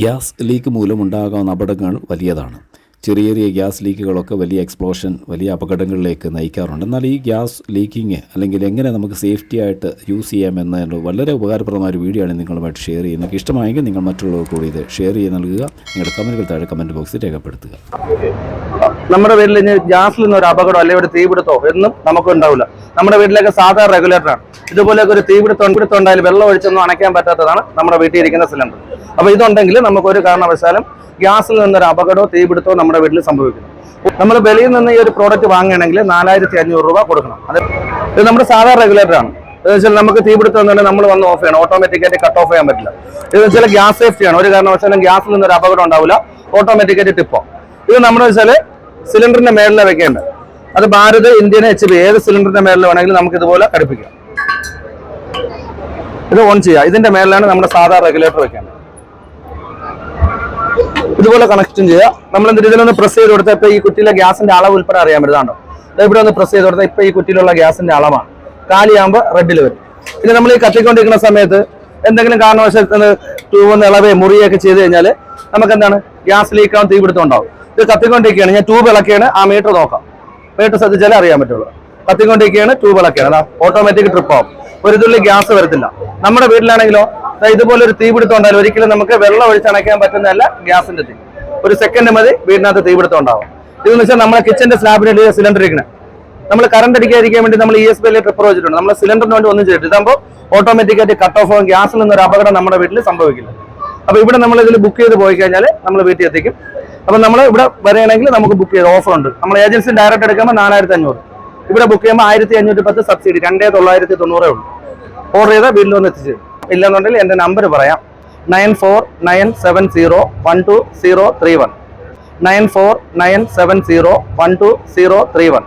Gas leak മൂലമുണ്ടാകാവുന്ന അപകടങ്ങൾ വലിയതാണ്. ചെറിയ ചെറിയ ഗ്യാസ് ലീക്കുകളൊക്കെ വലിയ എക്സ്പ്ലോഷൻ വലിയ അപകടങ്ങളിലേക്ക് നയിക്കാറുണ്ട്. എന്നാൽ ഈ ഗ്യാസ് ലീക്കിങ് അല്ലെങ്കിൽ എങ്ങനെ നമുക്ക് സേഫ്റ്റി ആയിട്ട് യൂസ് ചെയ്യാമെന്നതിന് വളരെ ഉപകാരപ്രദമായ ഒരു വീഡിയോ ആണ് നിങ്ങളുമായിട്ട് ഷെയർ ചെയ്യുന്നത്. ഇഷ്ടമായെങ്കിൽ നിങ്ങൾ മറ്റുള്ളവർക്ക് കൂടി ഇത് ഷെയർ ചെയ്ത് നൽകുക. നിങ്ങളുടെ കമന്റുകൾ താഴെ കമന്റ് ബോക്സിൽ രേഖപ്പെടുത്തുക. നമ്മുടെ പേരിൽ ഗ്യാസിൽ നിന്ന് ഒരു അപകടം അല്ലെങ്കിൽ ഒരു തീപിടുത്തോ എന്നും നമുക്ക് ഉണ്ടാവില്ല നമ്മുടെ വീട്ടിലേക്ക് സാധാരണ റെഗുലേറ്റർ ആണ്. ഇതുപോലെയൊക്കെ ഒരു തീപിടുത്തം പിടുത്തം ഉണ്ടായാലും വെള്ളം ഒഴിച്ചൊന്നും അണയ്ക്കാൻ പറ്റാത്തതാണ് നമ്മുടെ വീട്ടിൽ ഇരിക്കുന്ന സിലിണ്ടർ. അപ്പൊ ഇതുണ്ടെങ്കിൽ നമുക്ക് ഒരു കാരണവശാലും ഗ്യാസിൽ നിന്നൊരു അപകടമോ തീപിടുത്തമോ നമ്മുടെ വീട്ടിൽ സംഭവിക്കുന്നു. നമ്മൾ വെളിയിൽ നിന്ന് ഈ ഒരു പ്രോഡക്റ്റ് വാങ്ങുകയാണെങ്കിൽ നാലായിരത്തി അഞ്ഞൂറ് രൂപ കൊടുക്കണം. അത് ഇത് നമ്മുടെ സാധാരണ റെഗുലേറ്റർ ആണ്. എന്ന് വെച്ചാൽ നമുക്ക് തീപിടുത്തം എന്നുണ്ടെങ്കിൽ നമ്മൾ വന്ന് ഓഫ് ചെയ്യണം. ഓട്ടോമാറ്റിക്കായിട്ട് കട്ട് ഓഫ് ചെയ്യാൻ പറ്റില്ല. ഇത് വെച്ചാൽ ഗ്യാസ് സേഫ്റ്റിയാണ് ഒരു കാരണവശാലും ഗ്യാസിൽ നിന്നൊരു അപകടം ഉണ്ടാവില്ല. ഓട്ടോമാറ്റിക്കായിട്ട് ടിപ്പോ ഇത് നമ്മുടെ വെച്ചാൽ സിലിണ്ടറിന്റെ മേളിൽ വെക്കേണ്ടത്. അത് ഭാരത് ഇന്ത്യൻ എച്ച് പി ഏത് സിലിണ്ടറിന്റെ മേളിൽ വേണമെങ്കിലും നമുക്ക് ഇതുപോലെ ഘടിപ്പിക്കാം. ഇത് ഓൺ ചെയ്യാം. ഇതിന്റെ മേളിലാണ് നമ്മുടെ സാധാ റെഗുലേറ്റർ വെക്കേണ്ടത്. ഇതുപോലെ കണക്ഷൻ ചെയ്യാം. നമ്മൾ എന്തിട്ട് ഇതിലൊന്ന് പ്രസ് ചെയ്ത് കൊടുത്താൽ ഇപ്പൊ ഈ കുറ്റിയിലെ ഗ്യാസിന്റെ അളവ് ഉൾപ്പെടെ അറിയാൻ പറ്റുന്നുണ്ടോ ദേ ഇവിടെ ഒന്ന് പ്രസ് ചെയ്ത് കൊടുത്താൽ ഇപ്പൊ ഈ കുറ്റിയിലുള്ള ഗ്യാസിന്റെ അളവാണ്. കാലിയാകുമ്പോൾ റെഡിൽ വരും. പിന്നെ നമ്മൾ ഈ കത്തിക്കൊണ്ടിരിക്കുന്ന സമയത്ത് എന്തെങ്കിലും കാരണവശാൽ ട്യൂബ് ഒന്ന് ഇളവേ മുറിയൊക്കെ ചെയ്ത് കഴിഞ്ഞാൽ നമുക്ക് എന്താണ് ഗ്യാസ് ലീക്കാവും തീപിടുത്തം ഉണ്ടാവും. ഇത് കത്തിക്കൊണ്ടിരിക്കുകയാണ്. ഞാൻ ട്യൂബ് ഇളക്കിയാണ്. ആ മീറ്റർ നോക്കാം. മീറ്റർ ശ്രദ്ധിച്ചാലേ അറിയാൻ പറ്റുള്ളൂ. കത്തിക്കൊണ്ടിരിക്കുകയാണ് ട്യൂബ് ഇളക്കിയാണ് അതാ ഓട്ടോമാറ്റിക് ട്രിപ്പ് ആവും ഒരു തുള്ളി ഗ്യാസ് വരത്തില്ല. നമ്മുടെ വീട്ടിലാണെങ്കിലോ ഇതുപോലെ ഒരു തീപിടുത്തം ഉണ്ടായാലും ഒരിക്കലും നമുക്ക് വെള്ളം ഒഴിച്ചണയ്ക്കാൻ പറ്റുന്നതല്ല ഗ്യാസിന്റെ തീ. ഒരു സെക്കൻഡ് മതി വീടിനകത്ത് തീപിടുത്തം ഉണ്ടാവും ഇതെന്ന് വെച്ചാൽ നമ്മുടെ കിച്ചന്റെ സ്ലാബിന് സിലിണ്ടർ ഇരിക്കണേ. നമ്മൾ കറണ്ട് അടിക്കാതിരിക്കാൻ വേണ്ടി നമ്മൾ ഇ എസ് ബി ട്രിപ്പർ വെച്ചിട്ടുണ്ട്. നമ്മൾ സിലിണ്ടറിന് വേണ്ടി ഒന്നും ചെയ്തിട്ട് ഇതാകുമ്പോൾ ഓട്ടോമാറ്റിക്കായിട്ട് കട്ട് ഓഫ് ആവും. ഗ്യാസിൽ നിന്നൊരു അപകടം നമ്മുടെ വീട്ടിൽ സംഭവിക്കില്ല. അപ്പോൾ ഇവിടെ നമ്മൾ ഇതിൽ ബുക്ക് ചെയ്ത് പോയി കഴിഞ്ഞാൽ നമ്മൾ വീട്ടിൽ എത്തിക്കും. അപ്പൊ നമ്മൾ ഇവിടെ വരികയാണെങ്കിൽ നമുക്ക് ബുക്ക് ചെയ്ത് ഓഫർ ഉണ്ട്. നമ്മൾ ഏജൻസി ഡയറക്റ്റ് എടുക്കുമ്പോൾ നാലായിരത്തി അഞ്ഞൂറ് ഇവിടെ ബുക്ക് ചെയ്യുമ്പോൾ ആയിരത്തി അഞ്ഞൂറ്റി പത്ത് സബ്സിഡി രണ്ടേ തൊള്ളായിരത്തി തൊണ്ണൂറേ ഉള്ളൂ. ഓർഡർ ചെയ്താൽ വീട്ടിൽ വന്ന് എത്തിച്ചു ഇല്ലെന്നുണ്ടെങ്കിൽ എന്റെ നമ്പർ പറയാം. Nine four nine seven zero one two zero three one nine four nine seven zero one two zero three one